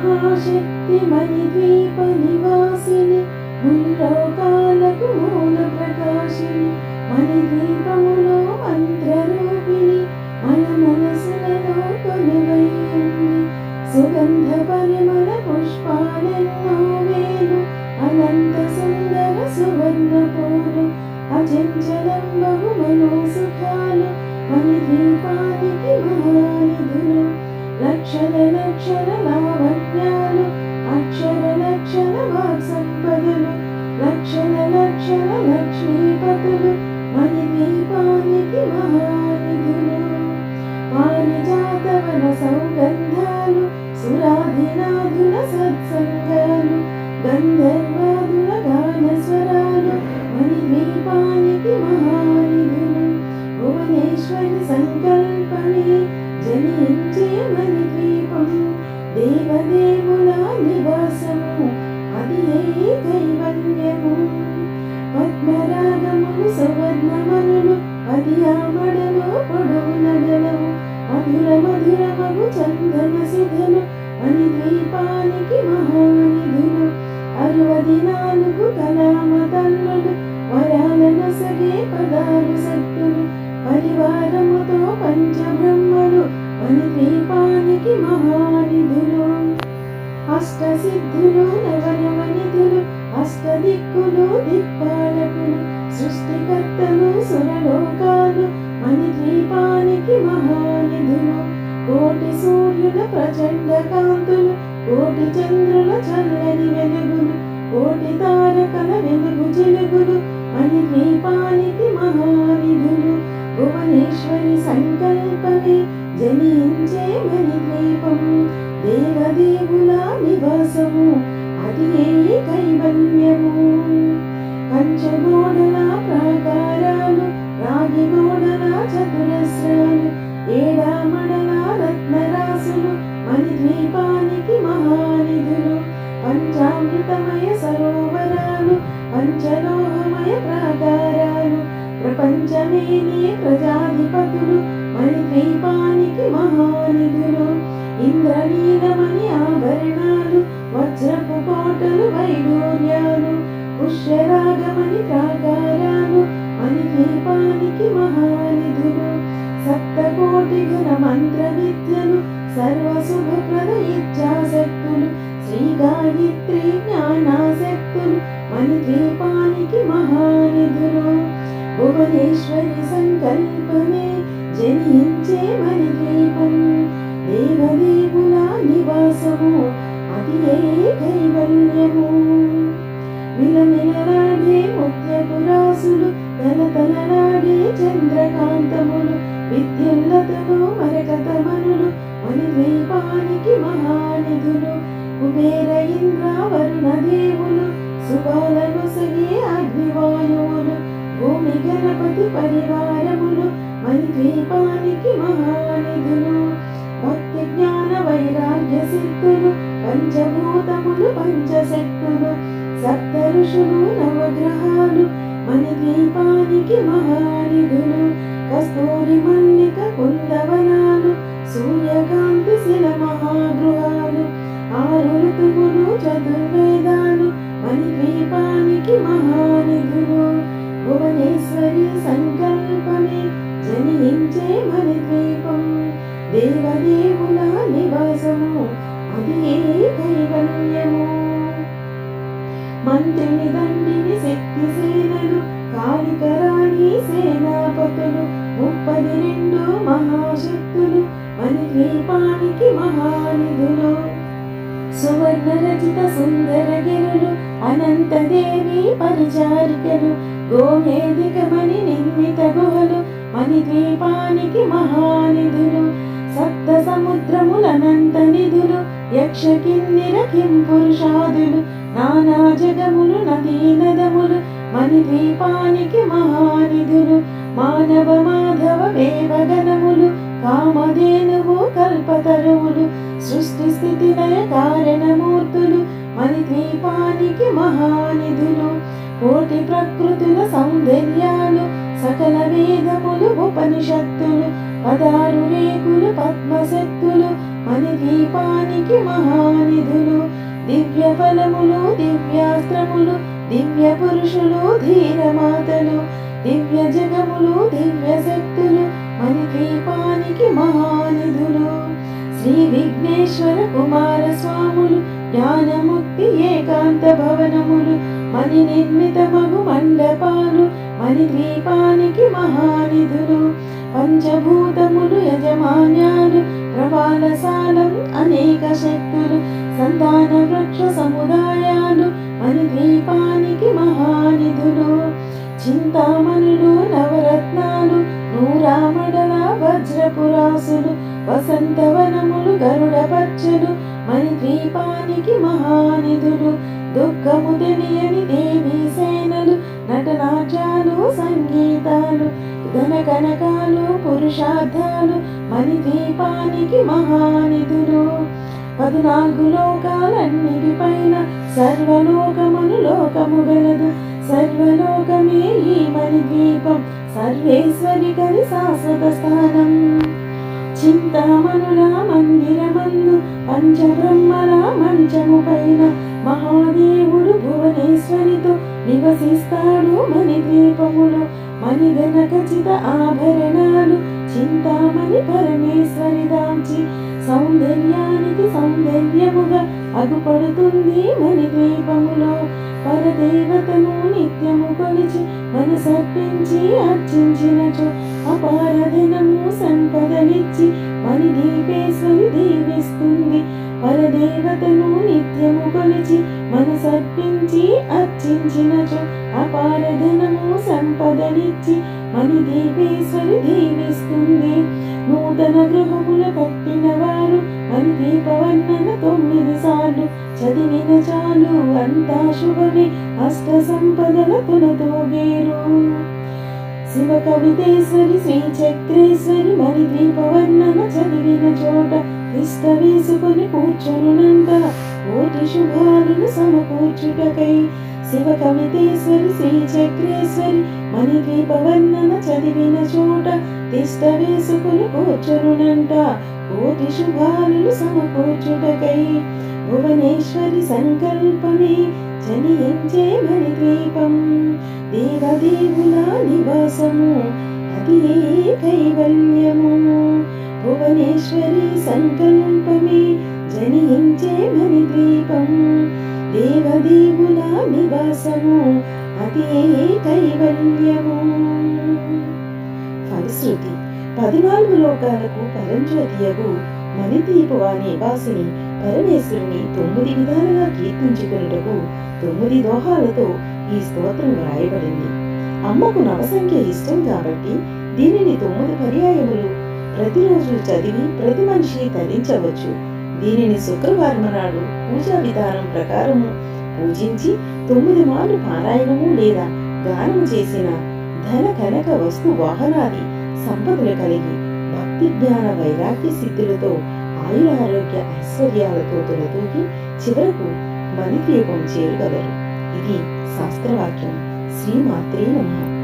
మహాశక్తి మణిద్వీప నివాసిని ముల్లోకాలకు మూల ప్రకాశిని మణిద్వీపములో మంత్రరూపిణి మన మనసులలో కొలువైంది సుగంధ పరిమళ పుష్పాలెన్నో వేలు అనంత సుందర సువర్ణ పూలు అచంచలం బహుమను సుఖాలు లక్షల లక్షల లావణ్యాలు అక్షర లక్షల వాక్సంపదలు లక్షల లక్షల లక్ష్మీపతులు మణిద్వీపానికి మహానిధులు. పారిజాతవన సౌగంధాలు సురాధినాధుల సత్సంగాలు గంధర్వాదుల గాన స్వరాలు మణిద్వీపానికి మహానిధులు. భువనేశ్వరి సంకల్పణి దేవదేవుల నివాసము అది ఏ కైవల్యము పద్మరాగములు సవర్ణమనులు అది ఆమడలో పొడవు నగలవు. మధుర మధురమగు చందన సుధలు మణిద్వీపానికి మహానిధులు. అరవది నాలుగు కలామ తల్లులు వరాలను సగే పదాలు సత్తులు. పరివారముతో పంచబ్రహ్మలు అని దీపానికి మహా అష్ట సిద్ధులు నవనవనిధులు అష్టదిక్కులు దిక్పాలకులు సృష్టికర్తలు సురలోకాలు మణిద్వీపానికి మహానిధులు కోటి సూర్యుల ప్రచండ కాంతులు కోటి చంద్రుల చల్లని వెలుగులు కోటి తారకల వెలుగు చెలుగులు మణిద్వీపానికి మహానిధులు భువనేశ్వరి సంగ అది ఏ కైవల్యము పంచగోడల విలమిలలాడే తల తలతలలాడే చంద్రకాంతములు విద్యుల్లతలు మరకతమనులు మణిద్వీపానికి మహానిధులు కుబేర ఇంద్ర వరుణ దేవులు శుభాలను సగే అగ్నివాయువులు భూమి గణపతి పరివారములు మణిద్వీపానికి మహానిధులు భక్తి జ్ఞాన వైరాగ్య సిద్ధులు పంచభూతములు పంచశక్తులు సప్త ఋషులు నవగ్రహాలు మణిద్వీపానికి మహానిధులు కస్తూరి మల్లిక కుందవనాలు సూర్యకాంతి శిల మహాగృహాలు ఆరు ఋతువులు చతుర్వేదాలు మణిద్వీపానికి మహానిధులు. భువనేశ్వరి సంకల్పమే జనించే మణిద్వీపం దేవదేవుల నివాసము అది కైవల్యము? మంత్రిని దండిని శక్తి సేనలు కాళికరాణి సేనాపతులు ముప్పది రెండు మహాశక్తులు మణిద్వీపానికి మహానిధులు. సువర్ణ రచిత సుందర గిరులు అనంతదేవి పరిచారికలు గోమేధికమణి నిర్మిత గుహలు మణిద్వీపానికి మహానిధులు. సప్త సముద్రములనంత నిధులు యక్ష కిన్నిర కిం పురుషాదులు నానా జగములు నదీ నదములు మణిద్వీపానికి మహానిధులు మానవ మాధవ వేవగణములు కామధేనువు కల్పతరువులు సృష్టి స్థితి లయ కారణమూర్తులు మణిద్వీపానికి మహానిధులు కోటి ప్రకృతుల సౌందర్యాలు సకల వేదములు ఉపనిషత్తులు పదారు రేకులు పద్మశక్తులు మణి దీపానికి మహానిధులు దివ్య ఫలములు దివ్యాస్త్రములు దివ్య పురుషులు ధీరమాతలు దివ్య జగములు దివ్య శక్తులు మణి దీపానికి మహానిధులు. శ్రీ విఘ్నేశ్వర కుమార స్వాములు జ్ఞానముక్తి ఏకాంత భవనములు మణి నిర్మిత మగు మండపాలు మణి ద్వీపానికి మహానిధులు పంచభూతములు యజమాన్యాలు ప్రవాలసాలం అనేక శక్తులు సంతాన వృక్ష సముదాయాలు మణి ద్వీపానికి మహానిధులు చింతామణులు నవరత్నాలు నూరామడల వజ్రపురాసులు వసంతవనములు గరుడ పచ్చలు మణి ద్వీపానికి మహానిధులు దుఃఖము తెలియని ధన కనకాలు పురుషార్థాలు మణి దీపానికి మహానిధులు. పద్నాలుగు లోకాలన్నిటి పైన సర్వలోకమును లోకము గలదు. సర్వలోకమే ఈ మణి ద్వీపం సర్వేశ్వరి కలి శాశ్వత స్థానం. చింతామణుల మందిరమందు పంచబ్రహ్మల మంచము పైన మహాదేవుడు భువనేశ్వరితో నివసిస్తాడు మణి ద్వీపములో మణిగణ ఖచ్చిత ఆభరణాలు చింతామణి పరమేశ్వరి దాంచి సౌందర్యానికి సౌందర్యముగా అగుపడుతుంది మణి ద్వీపములో. పరదేవతను నిత్యము కొలిచి మనసర్పించి అర్చించినచు అపారధనము సంపదనిచ్చి మణి దీపేశ్వరి దీవిస్తుంది. పరదేవతను నిత్యము కొలిచి మనసర్పించి అర్చించినచో అపారధనము సంపదనిచ్చి మని దీపేశ్వరి దీవిస్తుంది. నూతన గృహముల కట్టిన వారు మణి దీపవర్ణన తొమ్మిది సార్లు చదివిన చాలు అంతా శుభమే అష్ట సంపదల తులతోగేరు శివ కవితేశ్వరి శ్రీ చక్రేశ్వరి మరి దీపవర్ణన చదివిన చోట ఇష్ట వేసుకుని కూర్చొనునంట కోటి శుభాలను సమకూర్చుటకై శివ కవితేశ్వరి శ్రీ చక్రేశ్వరి మణి దీపవర్ణన చదివిన చోట తిష్ట వేసుకుని కూర్చొనునంట కోటి శుభాలను సమకూర్చుటకై భువనేశ్వరి సంకల్పమే జనించే మణి ద్వీపం దేవదేవుల నివాసము అది కైవల్యము భువనేశ్వరి సంకల్పమే జనించే మణి ద్వీపం దేవదేవుల నివాసము అది కైవల్యము ఫలశ్రుతి పద్నాలుగు లోకాలకు పరంజ్యోతియగు మణిదీపు అనే వాసిని పరమేశ్వరుని తొమ్మిది విధాలుగా కీర్తించుకున్నటకు తొమ్మిది దోహాలతో ఈ స్తోత్రం వ్రాయబడింది. అమ్మకు నవసంఖ్య ఇష్టం కాబట్టి దీనిని తొమ్మిది పర్యాయములు ప్రతిరోజు చదివి ప్రతి మనిషి తరించవచ్చు దీనిని శుక్రవారం నాడు పూజా విధానం ప్రకారము పూజించి తొమ్మిది మార్లు పారాయణము లేదా గానం చేసిన ధన కనక వస్తు వాహనాది సంపదలు కలిగి భక్తి జ్ఞాన వైరాగ్య సిద్ధులతో ఆయుర ఆరోగ్య ఐశ్వర్యాలతో తొలతూగి చివరకు మణిద్వీపం చేరుగలరు. ఇది శాస్త్రవాక్యం. శ్రీమాత్రే నమః.